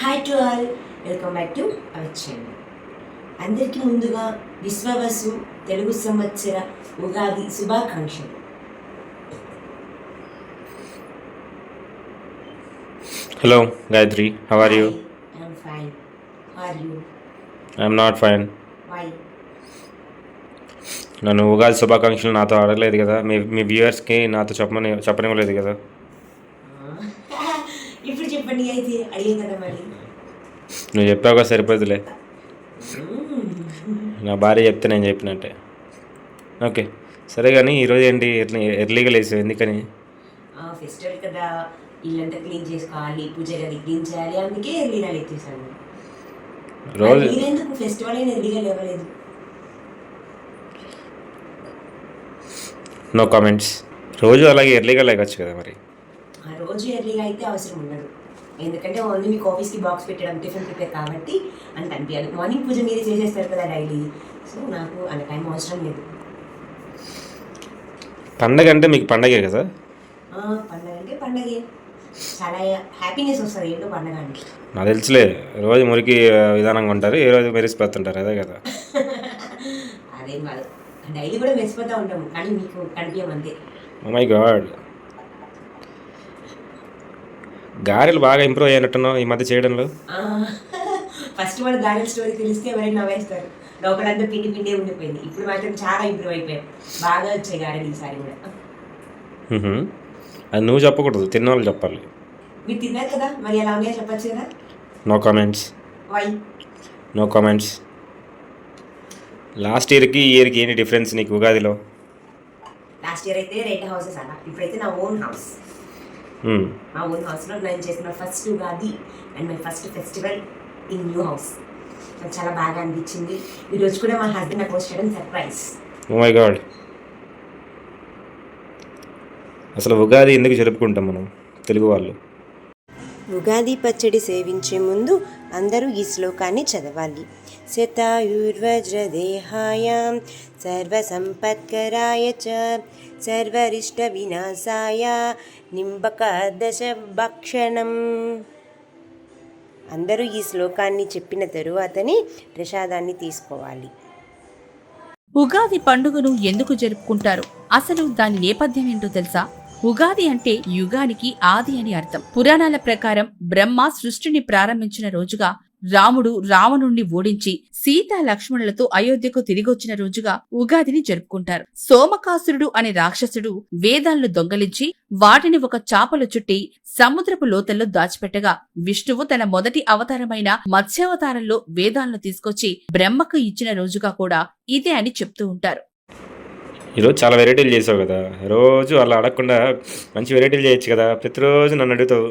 Hi to all welcome back to our channel అందరికీ ముందుగా విశ్వవసు తెలుగు సంవత్సర ఉగాది శుభాకాంక్షలు. Hello, Gayatri. How are you? I'm fine are you I'm not fine. Why నన్ను ఉగాది శుభాకాంక్షలు నాతో అడగలేదు కదా. మీ మీ వ్యూవర్స్కి నాతో చెప్పమని చెప్పనివ్వలేదు కదా. చెప్పండి అయితే కదా మరి. నువ్వు చెప్పావుగా సరిపోదులే మ్మ్. నా భార్య చెప్తే నేను చెప్పినట్టే. ఓకే. సరే కానీ ఈరోజు ఏంటి? ఎర్లీ ఎర్లీగా లేసావు ఎందుకని? ఫెస్టివల్ కదా. ఇల్లంతా క్లీన్ చేసుకోవాలి పూజ గది క్లీన్ చేయాలి అందుకే ఎర్లీగా లేచేసాను రోజు మీరెందుకు ఫెస్టివల్ అయినా ఎర్లీగా లేవలేదు? నో కామెంట్స్ రోజు అలాగే ఎర్లీగా లేకొచ్చు కదా మరి. ఆ రోజు ఎర్లీగా అయితే అవసరం ఉండదు. ఎందుకంటే ఓన్లీ మీకు ఆఫీస్కి బాక్స్ పెట్టడం టిఫిన్ ప్రిపేర్ కాబట్టి అంత అనిపించదు మార్నింగ్ పూజ మీరే చేసేస్తారు కదా డైలీ సో నాకు అంత టైం అవసరం లేదు. పండగ అంటే మీకు పండగే కదా? పండగ అంటే పండగే. చాలా హ్యాపీనెస్ వస్తుంది. ఏంటో పండగ అంటే. నాకు తెలుసులే. రోజు మురికి విధానంగా ఉంటారు. ఏ రోజు మెరిసిపోతుంటారు. అదే కదా. అదేం కాదు. డైలీ కూడా మెరిసిపోతూ ఉంటాము. కానీ మీకు కనిపించం అంతే. మై గాడ్ గారెలు బాగా ఇంప్రూవ్ అయినట్టున్నావు ఈ మధ్య చేయడంలో? ఫస్ట్ వాడు గారెల స్టోరీ తెలిస్తే ఎవరైనా నవ్వేస్తారు. లోపలంతా పిండి పిండే ఉండిపోయింది. ఇప్పుడు మాత్రం చాలా ఇంప్రూవ్ అయిపోయాయి బాగా వచ్చాయి గారెలు ఈసారి కూడా. అది నువ్వు చెప్పకూడదు తిన్న వాళ్ళు చెప్పాలి. మీరు తిన్నారు కదా? మరి ఎలా ఉన్నాయో చెప్పచ్చు కదా? No comments why no comments last ఇయర్కి ఈ ఇయర్కి ఏంటి డిఫరెన్స్ నీకు ఉగాదిలో? లాస్ట్ ఇయర్ అయితే రెంట్ హౌసెస్ అలా ఇప్పుడైతే నా ఓన్ హౌస్. మా ఓన్ హౌస్లో నేను చేసిన first Ugadi and my first festival in new house నాకు చాలా బాగా అనిపించింది. ఈరోజు కూడా మా హస్బెండ్ నాకు పోస్ట్ చేయడం సర్ప్రైజ్ ఓ మై గాడ్ అసలు ఉగాది ఎందుకు జరుపుకుంటాం మనం? తెలుగు వాళ్ళు. ఉగాది పచ్చడి సేవించే ముందు అందరూ ఈ శ్లోకాన్ని చదవాలి. శతాయుర్వజ్రదేహాయాం సర్వసంపత్కరాయ చ సర్వరిష్ట వినాశాయ నింబకాదశ భక్షణం అందరూ ఈ శ్లోకాన్ని చెప్పిన తరువాతనే ప్రసాదాన్ని తీసుకోవాలి. ఉగాది పండుగను ఎందుకు జరుపుకుంటారు? అసలు దాని నేపథ్యం ఏంటో తెలుసా? ఉగాది అంటే యుగానికి ఆది అని అర్థం. పురాణాల ప్రకారం బ్రహ్మ సృష్టిని ప్రారంభించిన రోజుగా రాముడు రావణుణ్ణి ఓడించి సీతా లక్ష్మణులతో అయోధ్యకు తిరిగొచ్చిన రోజుగా ఉగాదిని జరుపుకుంటారు. సోమకాసురుడు అనే రాక్షసుడు వేదాలను దొంగలించి వాటిని ఒక చాపలు చుట్టి సముద్రపు లోతల్లో దాచిపెట్టగా విష్ణువు తన మొదటి అవతారమైన మత్స్యావతారంలో వేదాలను తీసుకొచ్చి బ్రహ్మకు ఇచ్చిన రోజుగా కూడా ఇదే అని చెప్తూ ఉంటారు. ఈరోజు చాలా వెరైటీలు చేసావు కదా. రోజు అలా అడగకుండా మంచి వెరైటీలు చేయొచ్చు కదా. ప్రతిరోజు నన్ను అడుగుతావు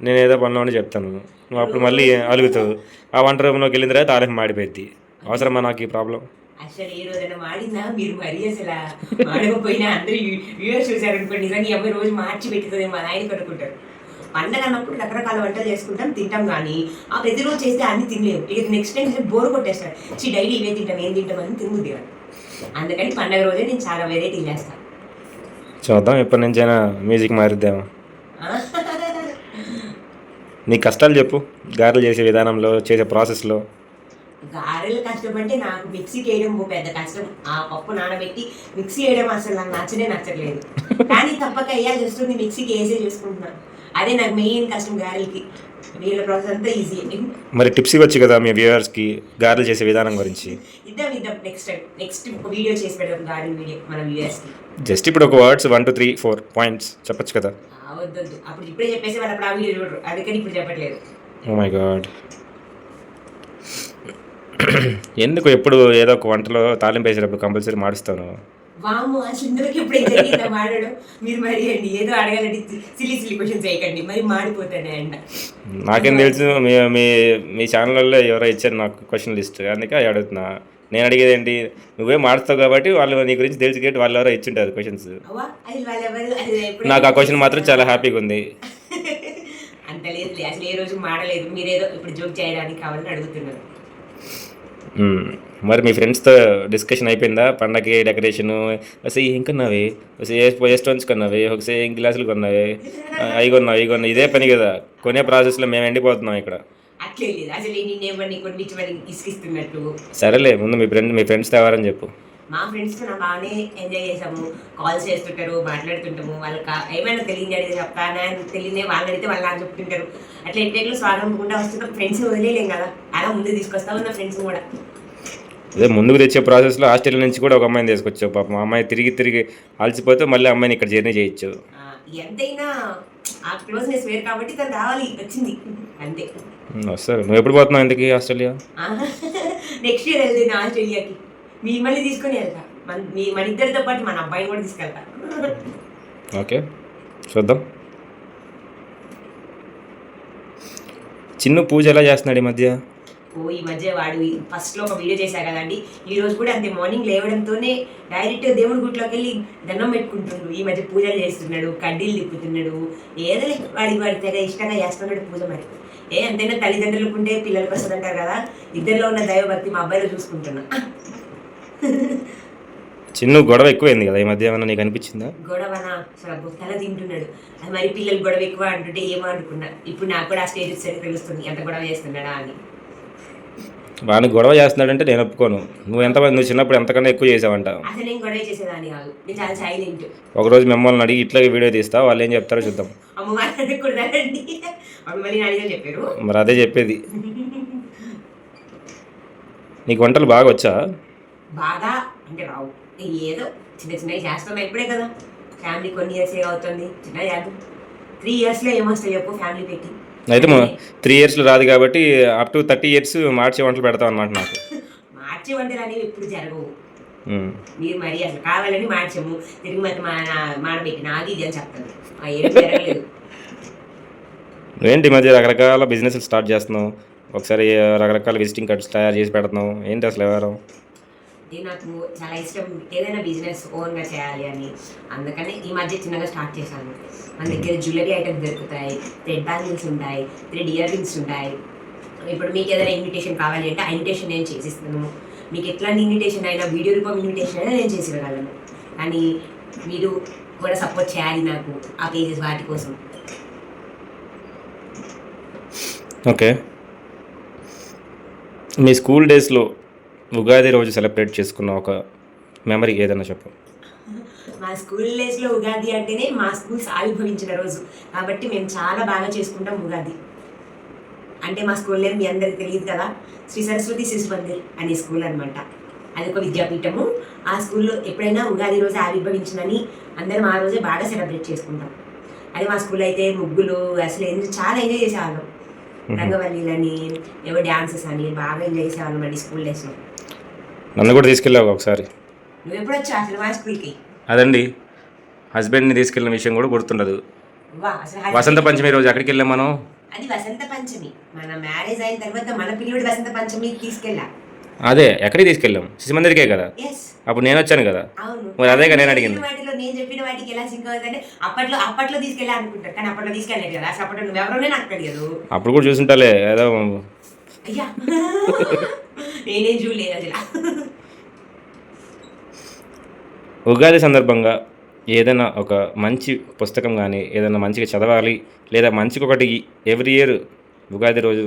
నేను ఏదో పనిలో అని చెప్తాను. నువ్వు అప్పుడు మళ్ళీ అలుగుతావు. ఆ వంట రూమ్లోకి వెళ్ళిన తర్వాత ఆలయం మాడిపోయింది అవసరమా నాకు ఈ ప్రాబ్లం? అసలు ఏ రోజైనా మాడిందా? మీరు మరీ అసలు మాడకపోయినా అందరూ వ్యూవర్స్ చూసారు అనుకోండి నిజంగా ఈ రోజు మార్చి పెట్టుతుంది మా నాయన కనుక్కుంటారు. పండగ అన్నప్పుడు రకరకాల వంటలు చేసుకుంటాం తింటాం కానీ ఆ ప్రతిరోజు చేస్తే అన్ని తినలేవు. ఇక నెక్స్ట్ టైం బోర్ కొట్టేస్తారు. చీ డైలీ ఇవే తింటాం ఏం తింటాం అని తిరుగుద్ది వాడు. అందుకని పండగ రోజే నేను చాలా వెరైటీ చేస్తాను చూద్దాం ఎప్పటి నుంచైనా మ్యూజిక్ మారిద్దాము. నీ కష్టాలు చెప్పు గారెలు చేసే విధానంలో చేసే ప్రాసెస్లో గారెలు కష్టపడితే నాకు మిక్సీకి వేయడం ఓ పెద్ద కష్టం. ఆ పప్పు నానబెట్టి మిక్సీ వేయడం అసలు నాకు నచ్చనే నచ్చట్లేదు. కానీ తప్పక వేయాల్సి వస్తుంది మిక్సీకి వేసే చూసుకుంటున్నాను అదే నాకు మెయిన్ కష్టం గారెలకి. ప్రాసెస్ అంతా ఈజీ మరి టిప్స్ ఇవ్వచ్చు కదా మీ వ్యూవర్స్కి గారెలు చేసే విధానం గురించి? ఇద్దాం ఇద్దాం. నెక్స్ట్ టైం నెక్స్ట్ ఒక వీడియో చేసి పెడదాం వీడియో మన జస్ట్ ఇప్పుడు ఒక words one two three four points చెప్పొచ్చు కదా? వద్దొద్దు అప్పుడు ఇప్పుడే చెప్పేసి వాళ్ళు అప్పుడు ఆ వీడియో చూడరు. అందుకని ఇప్పుడు చెప్పట్లేదు. ఓ మై గాడ్ ఎందుకు ఎప్పుడు ఏదో ఒక వంటలో తాలింపు వేసేటప్పుడు కంపల్సరీ మాడుస్తాను వాము అసలు ఇందులోకి ఇప్పుడు జరిగిందా మాడడం? మీరు మరి అండి ఏదో అడగాలంటే సిలి సిలి క్వశ్చన్స్ చేయకండి మరి మాడిపోతానే అంట. నాకేం తెలుసు మీ మీ మీ ఛానల్లో ఎవరో ఇచ్చారు నాకు క్వశ్చన్ లిస్ట్ అందుకే అడుగుతున్నా. నేను అడిగేది ఏంటి? నువ్వే మాడుతావు కాబట్టి వాళ్ళు నీ గురించి తెలుసు కాబట్టి వాళ్ళు ఎవరో ఇచ్చింటారు క్వశ్చన్స్ నాకు ఆ క్వశ్చన్ మాత్రం చాలా హ్యాపీగా ఉంది. అంత లేదు అసలు ఏ రోజు మాడలేదు. మీరేదో ఇప్పుడు జోక్ చేయడానికి కావాలని అడుగుతున్నారు. మరి మీ ఫ్రెండ్స్తో డిస్కషన్ అయిపోయిందా? పండగకి డెకరేషను అసలు ఏం కొన్నావి? అసలు ఏ ఏ స్టోన్స్ కొన్నావి? ఒకసారి ఏం గ్లాసులు కొన్నావి? అవి కొన్నావు ఇవి కొన్నావు. ఇదే పని కదా. కొనే ప్రాసెస్లో మేము ఎండిపోతున్నాం ఇక్కడ. సరేలే ముందు మీ ఫ్రెండ్ మీ ఫ్రెండ్స్ తేవారని చెప్పు. మా ఫ్రెండ్స్తో నా బాగానే ఎంజాయ్ చేసాము కాల్స్ చేస్తుంటారు మాట్లాడుతుంటాము. వాళ్ళకి ఏమైనా తెలియని చెప్తానా తెలియని వాళ్ళని అడిగితే వాళ్ళు నాకు చెప్తుంటారు. అట్లా ఎట్లెట్లు స్వాగంకుండా వస్తున్నాం ఫ్రెండ్స్ని వదిలేలేం కదా. అలా ముందు తీసుకొస్తా ఉన్న ఫ్రెండ్స్ కూడా. అదే ముందుకు తెచ్చే ప్రాసెస్లో హాస్టల్ నుంచి కూడా ఒక అమ్మాయిని తీసుకొచ్చావు పాపం. ఆ అమ్మాయి తిరిగి తిరిగి అలసిపోతే మళ్ళీ అమ్మాయిని ఇక్కడ జర్నీ చేయొచ్చు. ఎంతైనా ఆ క్లోజ్నెస్ వేరు కాబట్టి తను రావాలి వచ్చింది. అంతే. వస్తారు. నువ్వు ఎప్పుడు పోతున్నావు ఇంతకీ ఆస్ట్రేలియా నెక్స్ట్ ఇయర్ వెళ్తే ఆస్ట్రేలియాకి. మిమ్మల్ని తీసుకొని వెళ్తా. మన మీ మన ఇద్దరితో పాటు మన అబ్బాయిని కూడా తీసుకెళ్తా. ఓకే. చూద్దాం. చిన్న పూజ ఎలా చేస్తున్నాడు ఈ మధ్య? ఓ ఈ మధ్య వాడు ఫస్ట్లో ఒక వీడియో చేశా కదండి ఈ రోజు కూడా అంతే మార్నింగ్ లేవడంతోనే డైరెక్ట్ దేవుడి గుట్లోకి వెళ్ళి దండం పెట్టుకుంటుండు. ఈ మధ్య పూజలు చేస్తున్నాడు కడ్డీలు తిప్పుతున్నాడు. ఏదో లే, వాడికి వాడి తెగ ఇష్టంగా చేస్తున్నాడు పూజ మరి. ఏ అంతైనా తల్లిదండ్రులకు ఉంటే పిల్లలకు వస్తుంది అంటారు కదా. ఇద్దరిలో ఉన్న దైవభక్తి మా అబ్బాయిలో చూసుకుంటున్నా. చిన్న గొడవ ఎక్కువైంది కదా ఈ మధ్య ఏమన్నా నీకు అనిపించిందా? అసలు తల తింటున్నాడు. అది మరి పిల్లలు గొడవ ఎక్కువ అంటుంటే ఏమో అనుకున్నా. ఇప్పుడు నాకు కూడా ఆ స్టేజ్ సరి తెలుస్తుంది. ఎంత గొడవ చేస్తున్నాడా అని. వాడిని గొడవ చేస్తున్నాడంటే నేను ఒప్పుకోను. నువ్వు ఎంత నువ్వు చిన్నప్పుడు ఎంతకన్నా ఎక్కువ చేసావంట. గొడవ ఒకరోజు మిమ్మల్ని అడిగి ఇట్లా వీడియో తీస్తా వాళ్ళు ఏం చెప్తారో చూద్దాం. మరి అదే చెప్పేది. నీకు వంటలు బాగా వచ్చా? బాగా అంటే రావు. ఏదో చిన్న చిన్నవి చేస్తున్నాం ఇప్పుడే కదా. ఫ్యామిలీ కొన్ని ఇయర్స్ అవుతుంది. చిన్న చేద్దాం. త్రీ ఇయర్స్లో ఏమొస్తాయి చెప్పు ఫ్యామిలీ పెట్టి. అయితే త్రీ ఇయర్స్లో రాదు కాబట్టి అప్ టు థర్టీ ఇయర్స్ మార్చి వంటలు పెడతావు అనమాట నాకు మార్చి వంటలు అనేవి ఎప్పుడు జరగవు. మీరు మరి అసలు కావాలని మార్చము. తిరిగి మరి మా మాడబెట్టిన అది ఇది అని చెప్తాను. ఆ ఏం జరగలేదు. నువ్వేంటి ఈ మధ్య రకరకాల బిజినెస్ స్టార్ట్ చేస్తున్నావు? ఒకసారి రకరకాల విజిటింగ్ కార్డ్స్ తయారు చేసి పెడుతున్నావు. ఏంటి అసలు ఎవరు ఇది నాకు చాలా ఇష్టం ఏదైనా బిజినెస్ ఓన్గా చేయాలి అని. అందుకని ఈ మధ్య చిన్నగా స్టార్ట్ చేశాను. మన దగ్గర జ్యువెలరీ ఐటమ్స్ దొరుకుతాయి థ్రెడ్ బ్యాంగిల్స్ ఉంటాయి థ్రెడ్ ఇయర్ రింగ్స్ ఉంటాయి. ఇప్పుడు మీకు ఏదైనా ఇన్విటేషన్ కావాలి అంటే ఆ ఇన్విటేషన్ నేను చేసిస్తాను. మీకు ఎట్లాంటి ఇన్విటేషన్ అయినా వీడియో రూపం ఇన్విటేషన్ అయినా నేను చేసి ఇవ్వగలను కానీ మీరు కూడా సపోర్ట్ చేయాలి నాకు ఆ పేజెస్ వాటి కోసం. ఓకే. మీ స్కూల్ డేస్లో ఉగాది రోజు సెలబ్రేట్ చేసుకున్న ఒక మెమరీ ఏదైనా చెప్పు. మా స్కూల్ డేస్లో ఉగాది అంటేనే మా స్కూల్స్ ఆవిర్భవించిన రోజు. కాబట్టి మేము చాలా బాగా చేసుకుంటాం ఉగాది. అంటే మా స్కూల్ నేమ్ మీ అందరికి తెలియదు కదా? శ్రీ సరస్వతి శిశు మందిర్ అనే స్కూల్ అనమాట అది ఒక విద్యాపీఠము. ఆ స్కూల్లో ఎప్పుడైనా ఉగాది రోజు ఆవిర్భవించిందని అందరం ఆ రోజే బాగా సెలబ్రేట్ చేసుకుంటాం. అది మా స్కూల్ అయితే ముగ్గులు అసలు ఎందుకు చాలా ఎంజాయ్ చేసేవాళ్ళం. రంగవల్లిలని ఏవో డ్యాన్సెస్ అని బాగా ఎంజాయ్ స్కూల్ డేస్లో నన్ను కూడా తీసుకెళ్ళావు ఒకసారి. నువ్వు ఎప్పుడు వచ్చావు అసలు మా స్కూల్కి అదండి. హస్బెండ్ని తీసుకెళ్ళిన విషయం కూడా గుర్తుండదు. వసంత పంచమి రోజు ఎక్కడికి వెళ్ళాం మనం? అది వసంత పంచమి. మన మ్యారేజ్ అయిన తర్వాత మన పిల్లుడు వసంత తీసుకెళ్ళా. అదే ఎక్కడికి తీసుకెళ్ళాం? శిశు మందిరికే కదా? అప్పుడు నేను వచ్చాను కదా? మరి అదేగా నేను నేను అడిగింది. నేను చెప్పిన వాటికి ఎలా అప్పట్లో అప్పట్లో కానీ అప్పట్లో తీసుకెళ్ళలేదు కదా. అప్పట్లో నువ్వు ఎవరోనే నాకు తెలియదు. అప్పుడు కూడా చూసుంటాలే ఏదో అయ్యా. నేనేం చూడలేదు అసలు ఉగాది సందర్భంగా ఏదైనా ఒక మంచి పుస్తకం కానీ ఏదైనా మంచిగా చదవాలి లేదా మంచిగా ఒకటి ఎవ్రీ ఇయర్ ఉగాది రోజు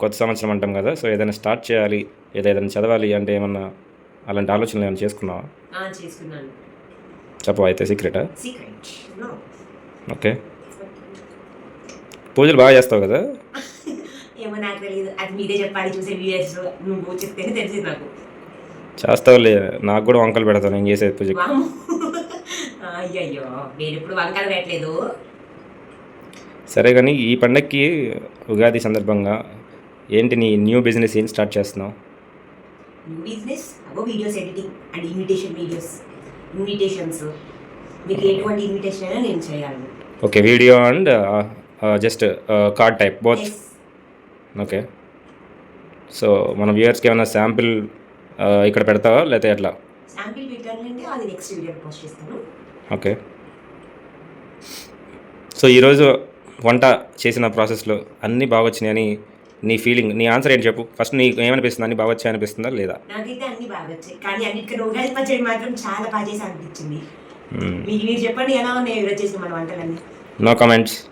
కొత్త సంవత్సరం అంటాం కదా సో ఏదైనా స్టార్ట్ చేయాలి లేదా ఏదైనా చదవాలి అంటే ఏమన్నా అలాంటి ఆలోచనలు ఏమైనా చేసుకున్నావా? చేసుకున్నాను. చెప్పవా అయితే సీక్రెటా? ఓకే. పూజలు బాగా చేస్తావు కదా? ఏమో నాకు తెలియదు అది మీరే చెప్పాలి చూసే వ్యూయర్స్ నువ్వు చెప్తేనే తెలిసింది నాకు. చేస్తావులే. నాకు కూడా వంకలు పెడతాను నేను చేసే పూజ వామ్మో. అయ్యయ్యో నేను ఇప్పుడు వంకలు పెట్టలేదు. సరే కానీ ఈ పండక్కి ఉగాది సందర్భంగా ఏంటి నీ న్యూ బిజినెస్ ఏం స్టార్ట్ చేస్తున్నావు? బిజినెస్ అగో videos editing and invitation videos invitations మీకు ఎటువంటి ఇన్విటేషన్ అయినా నేను చేయగలను okay video and just card type both okay so మన వ్యూయర్స్కి ఏమైనా శాంపిల్ ఇక్కడ పెడతావా? లేకపోతే ఎట్లా? శాంపిల్ పెట్టాలంటే అది నెక్స్ట్ వీడియో పోస్ట్ చేస్తాను. ఓకే సో ఈరోజు వంట చేసిన ప్రాసెస్లో అన్నీ బాగా వచ్చినాయని నీ ఫీలింగ్ నీ ఆన్సర్ ఏంటి చెప్పు. ఫస్ట్ నీకు ఏమనిపిస్తుంది? అన్నీ బాగా వచ్చాయి అనిపిస్తుందా లేదా? నాకైతే అన్ని బాగా వచ్చాయి. కానీ అన్నిటికన్నా ఉగాది పచ్చడి మాత్రం చాలా బాగా చేసి అనిపించింది. మీకు మీరు చెప్పండి ఎలా ఉన్నాయి ఈరోజు చేసిన మన వంటలన్నీ? నో కామెంట్స్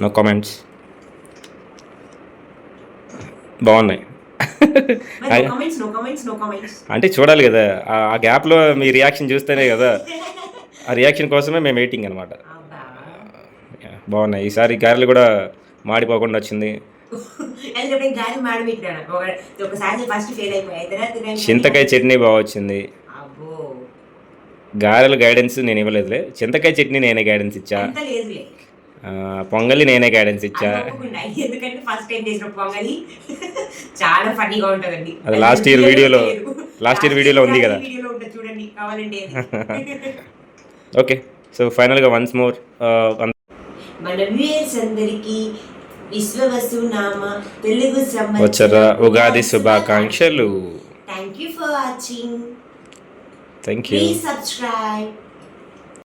నో కామెంట్స్ బాగున్నాయి. అంటే చూడాలి కదా ఆ- గ్యాప్లో మీ రియాక్షన్ చూస్తేనే కదా ఆ రియాక్షన్ కోసమే మేము వెయిటింగ్ అనమాట బాగున్నాయి. ఈసారి గారెలు కూడా మాడిపోకుండా వచ్చింది. చింతకాయ చట్నీ బాగా వచ్చింది. గారెల గైడెన్స్ నేను ఇవ్వలేదులే. చింతకాయ చట్నీ నేనే గైడెన్స్ ఇచ్చా. పొంగలి నేనే గైడెన్స్ ఇచ్చా. అది ఒప్పుకున్నా. ఎందుకంటే ఫస్ట్ టైం చేసిన పొంగలి చాలా ఫన్నీగా ఉంటుందండి. అది last year video లో- last year video లో ఉంది కదా. వీడియోలో చూడండి. ఓకే సో ఫైనల్గా వన్స్ మోర్ మన వ్యూయర్స్ అందరికి తెలుగు ఉగాది శుభాకాంక్షలు. Thank you for watching thank you subscribe